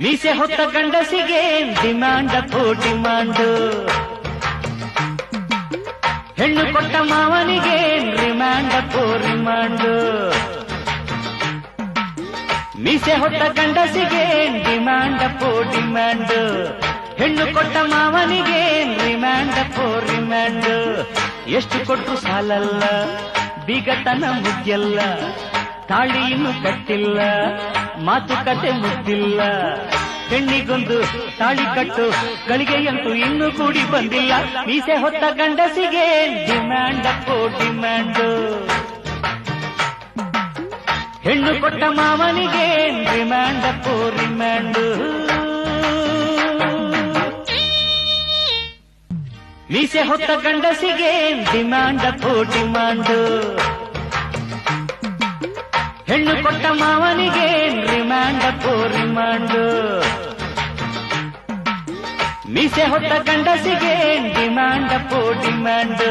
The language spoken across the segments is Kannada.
ಮೀಸೆ ಹೊತ್ತ ಗಂಡಸಿಗೆ ಡಿಮ್ಯಾಂಡ್, ಅಪ್ಪೋ ಡಿಮಾಂಡು ಹೆಣ್ಣು ಕೊಟ್ಟ ಮಾವನಿಗೆ ರಿಮಾಂಡ್ ಅಪ್ಪೋ ರಿಮ್ಯಾಂಡ್. ಮೀಸೆ ಹೊತ್ತ ಗಂಡಸಿಗೆ ಡಿಮ್ಯಾಂಡ್, ಅಪ್ಪೋ ಡಿಮಾಂಡ್ ಹೆಣ್ಣು ಕೊಟ್ಟ ಮಾವನಿಗೆ ರಿಮಾಂಡ್ ಅಪ್ಪೋ ರಿಮಾಂಡ್ ಎಷ್ಟು ಕೊಟ್ಟು ಸಾಲಲ್ಲ, ಬಿಗತನ ಮುಗ್ಯಲ್ಲ ತಾಳಿ ಇನ್ನು ಕಟ್ಟಿಲ್ಲ ಮಾತುಕತೆ ಮುಗ್ದಿಲ್ಲ ಹೆಣ್ಣಿಗೊಂದು ತಾಳಿ ಕಟ್ಟು, ಗಳಿಗೆಯಂತೂ ಇನ್ನೂ ಕೂಡಿ ಬಂದಿಲ್ಲ. ಮೀಸೆ ಹೊತ್ತ ಗಂಡಸಿಗೆ ಡಿಮ್ಯಾಂಡ್ ಅಪ್ಪೋ ಡಿಮ್ಯಾಂಡ್. ಹೆಣ್ಣು ಕೊಟ್ಟ ಮಾವನಿಗೆ ಡಿಮ್ಯಾಂಡ್ ಅಪ್ಪೋ ಡಿಮ್ಯಾಂಡ್. ಮೀಸೆ ಹೊತ್ತ ಗಂಡಸಿಗೆ ಡಿಮ್ಯಾಂಡ್ ಅಪ್ಪೋ ಡಿಮ್ಯಾಂಡ್. ಹೆಣ್ಣು ಕೊಟ್ಟ ಮಾವನಿಗೆ ರಿಮ್ಯಾಂಡ್ ಅಪ್ಪೋ ರಿಮಾಂಡ್. ಮೀಸೆ ಹೊತ್ತ ಗಂಡಸಿಗೆ ಡಿಮ್ಯಾಂಡ್ ಅಪ್ಪೋ ಡಿಮ್ಯಾಂಡ್.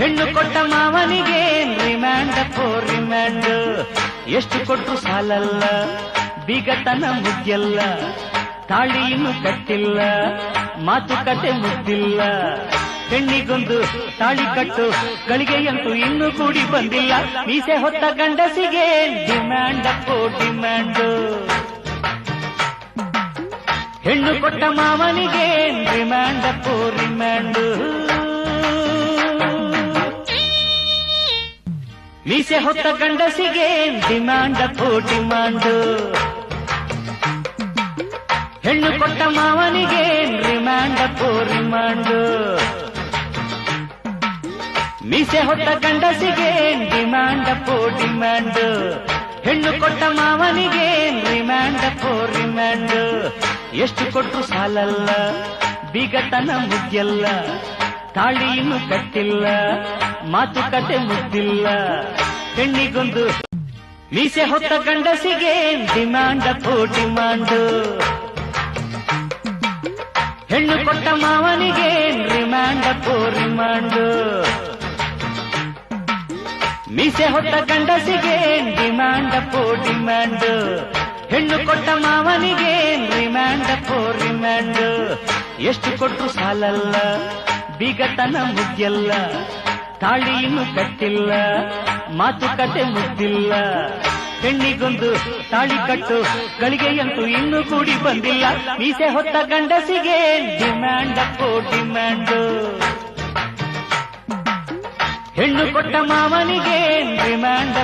ಹೆಣ್ಣು ಕೊಟ್ಟ ಮಾವನಿಗೆ ರಿಮ್ಯಾಂಡ್ ಅಪ್ಪೋ ರಿಮ್ಯಾಂಡ್. ಎಷ್ಟು ಕೊಟ್ಟು ಸಾಲಲ್ಲ, ಬಿಗತನ ಮುಗ್ಯಲ್ಲ ತಾಳಿ ಇನ್ನು ಕಟ್ಟಿಲ್ಲ, ಮಾತುಕತೆ ಮುಗ್ದಿಲ್ಲ ಹೆಣ್ಣಿಗೊಂದು ತಾಳಿ ಕಟ್ಟು. ಗಳಿಗೆಯಂತೂ ಇನ್ನೂ ಕೂಡಿ ಬಂದಿಲ್ಲ. ಮೀಸೆ ಹೊತ್ತ ಗಂಡಸಿಗೆ ಡಿಮ್ಯಾಂಡ್ ಅಪ್ಪೋ ಡಿಮ್ಯಾಂಡ್. ಹೆಣ್ಣು ಕೊಟ್ಟ ಮಾವನಿಗೆ ಡಿಮ್ಯಾಂಡ್ ಅಪ್ಪೋ ಡಿಮ್ಯಾಂಡ್. ಮೀಸೆ ಹೊತ್ತ ಗಂಡಸಿಗೆ ಡಿಮ್ಯಾಂಡ್ ಅಪ್ಪೋ ಡಿಮ್ಯಾಂಡ್. ಹೆಣ್ಣು ಕೊಟ್ಟ ಮಾವನಿಗೆ ರಿಮ್ಯಾಂಡ್ ಅಪ್ಪೋ ರಿಮಾಂಡ್ ಮೀಸೆ ಹೊತ್ತ ಗಂಡಸಿಗೆ ಡಿಮ್ಯಾಂಡ್ ಫೋರ್ ಡಿಮ್ಯಾಂಡ್. ಹೆಣ್ಣು ಕೊಟ್ಟ ಮಾವನಿಗೆ ರಿಮ್ಯಾಂಡ್ ಫೋರ್ ರಿಮ್ಯಾಂಡ್. ಎಷ್ಟು ಕೊಟ್ಟು ಸಾಲಲ್ಲ, ಬಿಗತನ ಮುಗ್ಯಲ್ಲ, ತಾಳಿ ಇನ್ನು ಕಟ್ಟಿಲ್ಲ, ಮಾತುಕತೆ ಮುಗ್ದಿಲ್ಲ. ಹೆಣ್ಣಿಗೊಂದು ಮೀಸೆ ಹೊತ್ತ ಗಂಡಸಿಗೆ ಡಿಮ್ಯಾಂಡ್ ಫೋರ್ ಡಿಮ್ಯಾಂಡ್. ಹೆಣ್ಣು ಕೊಟ್ಟ ಮಾವನಿಗೆ ರಿಮ್ಯಾಂಡ್ ಫೋರ್ ರಿಮಾಂಡ್ ಮೀಸೆ ಹೊತ್ತ ಗಂಡಸಿಗೆ ಡಿಮ್ಯಾಂಡ್ ಪೋ ಡಿಮ್ಯಾಂಡ್. ಹೆಣ್ಣು ಕೊಟ್ಟ ಮಾವನಿಗೆ ರಿಮ್ಯಾಂಡ್ ಪೋ ರಿಮ್ಯಾಂಡ್. ಎಷ್ಟು ಕೊಟ್ಟು ಸಾಲಲ್ಲ, ಬಿಗತನ ಮುಗ್ಯಲ್ಲ ತಾಳಿ ಇನ್ನು ಕಟ್ಟಿಲ್ಲ, ಮಾತುಕತೆ ಮುಗ್ದಿಲ್ಲ ಹೆಣ್ಣಿಗೊಂದು ತಾಳಿ ಕಟ್ಟು, ಗಳಿಗೆಯಂತೂ ಇನ್ನೂ ಕೂಡಿ ಬಂದಿಲ್ಲ. ಮೀಸೆ ಹೊತ್ತ ಗಂಡಸಿಗೆ ಡಿಮ್ಯಾಂಡ್ ಅಪ್ಪೋ ಡಿಮ್ಯಾಂಡ್. ಕೊಟ್ಟ ಮಾವನಿಗೆ ರಿಮ್ಯಾಂಡ್